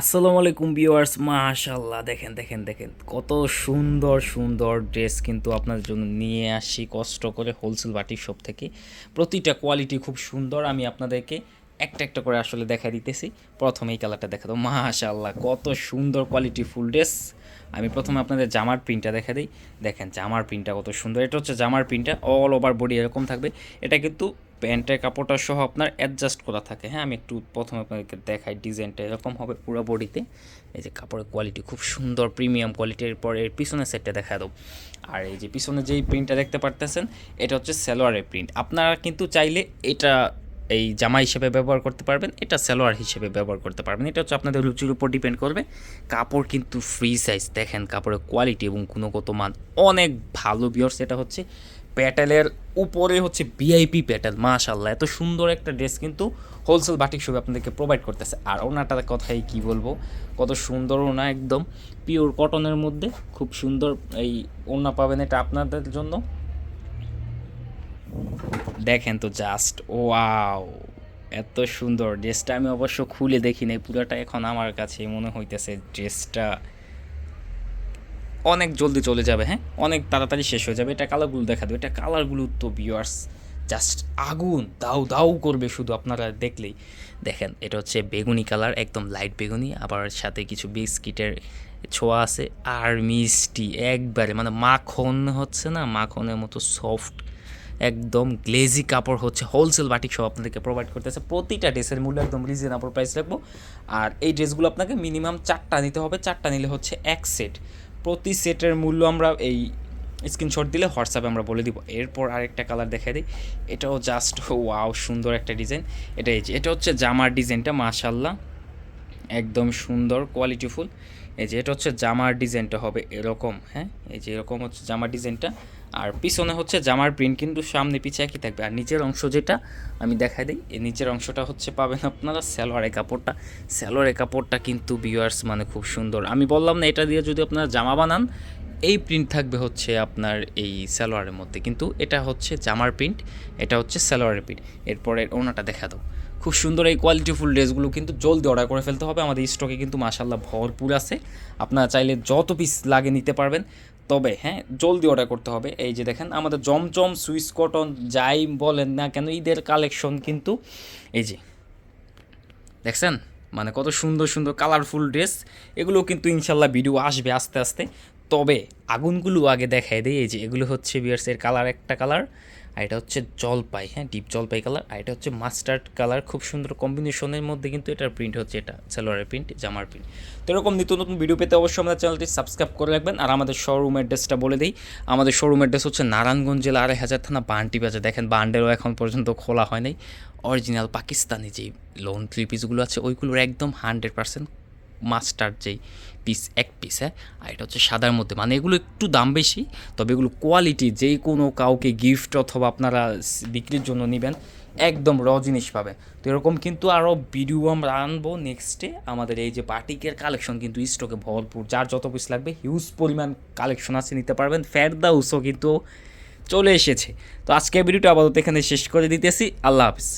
আসসালামু আলাইকুম ভিউয়ার্স মাশাল্লাহ দেখেন দেখেন দেখেন, কত সুন্দর সুন্দর ড্রেস কিন্তু আপনাদের জন্য নিয়ে আসি, কষ্ট করে হোলসেল বাটিক শপ থেকে। প্রতিটা কোয়ালিটি খুব সুন্দর, আমি আপনাদেরকে একটা একটা করে আসলে দেখা দিতেছি। প্রথমে এই কালারটা দেখা দাও মাশাল্লাহ কত সুন্দর কোয়ালিটি ফুল ড্রেস। আমি প্রথমে আপনাদের জামার প্রিন্টটা দেখা দিই। দেখেন, জামার প্রিন্টটা কত সুন্দর, এটা হচ্ছে জামার প্রিন্টটা অল ওভার বডি এরকম থাকবে। এটা কিন্তু প্যান্টের কাপড়টা সহ আপনার অ্যাডজাস্ট করা থাকে। হ্যাঁ আমি একটু প্রথমে আপনাদেরকে দেখাই ডিজাইনটা এরকম হবে পুরো বডিতে এই যে কাপড়ের কোয়ালিটি খুব সুন্দর প্রিমিয়াম কোয়ালিটির পর এর পিছনের সেটটা দেখা দাও। আর এই যে পিছনে যেই প্রিন্টটা দেখতে পারতেছেন, এটা হচ্ছে সালোয়ারের প্রিন্ট আপনারা কিন্তু চাইলে এটা এই জামা হিসেবে ব্যবহার করতে পারবেন, এটা সালোয়ার হিসেবে ব্যবহার করতে পারবেন। এটা হচ্ছে আপনাদের রুচির উপর ডিপেন্ড করবে। কাপড় কিন্তু ফ্রি সাইজ দেখেন কাপড়ের কোয়ালিটি এবং গুণগত মান অনেক ভালো। বিয়র্স এটা হচ্ছে প্যাটেলের উপরে হচ্ছে ভিআইপি প্যাটেল মাশাল্লাহ এত সুন্দর একটা ড্রেস কিন্তু হোলসেল বাটিক শপে আপনাদেরকে প্রোভাইড করতেছে। আর ওনাটার কথাই কি বলব, কত সুন্দর ওনা একদম পিওর কটনের মধ্যে, খুব সুন্দর, এই ওনা পাবেন এটা আপনাদের জন্য। দেখেন তো জাস্ট ও ওয়াও এত সুন্দর, ড্রেসটা আমি অবশ্য খুলে দেখি নাই পুরোটা এখন আমার কাছে মনে হইতেছে ড্রেসটা অনেক জলদি চলে যাবে হ্যাঁ? অনেক তাড়াতাড়ি শেষ হয়ে যাবে। এটা কালারগুলো দেখা দেবে। এটা কালারগুলো তো বিয়ার্স জাস্ট আগুন, দাউ দাউ করবে শুধু আপনারা দেখলেই। দেখেন, এটা হচ্ছে বেগুনি কালার একদম লাইট বেগুনি। আবার সাথে কিছু বিস্কিটের ছোঁয়া আছে। আর মিষ্টি, একবারে মানে মাখন হচ্ছে না? মাখনের মতো সফট একদম গ্লেজি কাপড় হচ্ছে। হোলসেল বাটিক সব আপনাদেরকে প্রোভাইড করতেছে। প্রতিটা ড্রেসের মূল্য একদম রিজনেবল প্রাইস রাখব। আর এই ড্রেসগুলো আপনাকে মিনিমাম চারটা নিতে হবে। চারটা নিলে হচ্ছে এক সেট প্রতি সেটের মূল্য আমরা এই স্ক্রিনশট দিলে হোয়াটসঅ্যাপে আমরা বলে দিব। এরপর আরেকটা কালার দেখাই দিই। এটাও জাস্ট ওয়াও সুন্দর একটা ডিজাইন এটা এই যে, এটা হচ্ছে জামার ডিজাইনটা মাশাল্লাহ একদম সুন্দর কোয়ালিটিফুল এই যে এটা হচ্ছে জামার ডিজাইনটা হবে এরকম হ্যাঁ? এই যে এরকম হচ্ছে জামার ডিজাইনটা। আর পিছনে হচ্ছে জামার প্রিন্ট কিন্তু সামনে পিছে একই থাকবে। আর নিচের অংশ যেটা, আমি দেখাই দিই, এই নিচের অংশটা হচ্ছে পাবেন আপনারা স্যালোয়ারের কাপড়টা। স্যালোয়ারের কাপড়টা কিন্তু বিয়ার্স মানে খুব সুন্দর। আমি বললাম না এটা দিয়ে যদি আপনারা জামা বানান এই প্রিন্ট থাকবে হচ্ছে আপনার এই সালোয়ারের মধ্যে। কিন্তু এটা হচ্ছে জামার প্রিন্ট এটা হচ্ছে সালোয়ারের প্রিন্ট এরপরে ওনাটা দেখা দাও। খুব সুন্দর এই কোয়ালিটিফুল ড্রেসগুলো কিন্তু জলদি অর্ডার করে ফেলতে হবে। আমাদের স্টকে কিন্তু মাসাল্লাহ ভরপুর আছে। আপনারা চাইলে যত পিস লাগে নিতে পারবেন। তবে হ্যাঁ জলদি অর্ডার করতে হবে। এই যে দেখেন, আমাদের জমজম সুইস কটন যাই বলেন না কেন, ঈদের কালেকশন কিন্তু এই যে, দেখছেন? মানে কত সুন্দর সুন্দর কালারফুল ড্রেস এগুলো কিন্তু ইনশাল্লাহ ভিডিও আসবে আস্তে আস্তে। তবে আগুনগুলো আগে দেখাই দেয় এই যে এগুলো হচ্ছে বিয়ার্সের কালার একটা কালার আর এটা হচ্ছে জলপাই হ্যাঁ ডিপ জলপাই কালার আর এটা হচ্ছে মাস্টার্ড কালার খুব সুন্দর কম্বিনেশনের মধ্যে কিন্তু এটার প্রিন্ট হচ্ছে, এটা সালোয়ারের প্রিন্ট জামার প্রিন্ট তো এরকম নিত্য নতুন ভিডিও পেতে অবশ্যই আমাদের চ্যানেলটি সাবস্ক্রাইব করে রাখবেন, আর আমাদের শোরুম অ্যাড্রেসটা বলে দিই। আমাদের শোরুম অ্যাড্রেস হচ্ছে নারায়ণগঞ্জ জেলা আড়াই হাজার থানা বান্টি বাজার। দেখেন বান্ডেরও এখন পর্যন্ত খোলা হয় নাই। অরিজিনাল পাকিস্তানি যেই লোন থ্রি পিসগুলো আছে, ওইগুলোর একদম হান্ড্রেড পার্সেন্ট মাস্টার যেই পিস এক পিস হ্যাঁ? আর এটা হচ্ছে সাদার মধ্যে। মানে এগুলো একটু দাম বেশি, তবে এগুলো কোয়ালিটি যেই কোনো কাউকে গিফট অথবা আপনারা বিক্রির জন্য নেবেন, একদম র জিনিস পাবে তো এরকম কিন্তু আরও ভিডিও আমরা আনব নেক্সটে আমাদের এই যে বাটিকের কালেকশন কিন্তু স্টকে ভরপুর, যার যত পিস লাগবে হিউজ পরিমাণ কালেকশন আছে, নিতে পারবেন। ফেরদাউসও কিন্তু চলে এসেছে। তো আজকে ভিডিওটা আপাতত এখানে শেষ করে দিতেছি। আল্লাহ হাফিজ।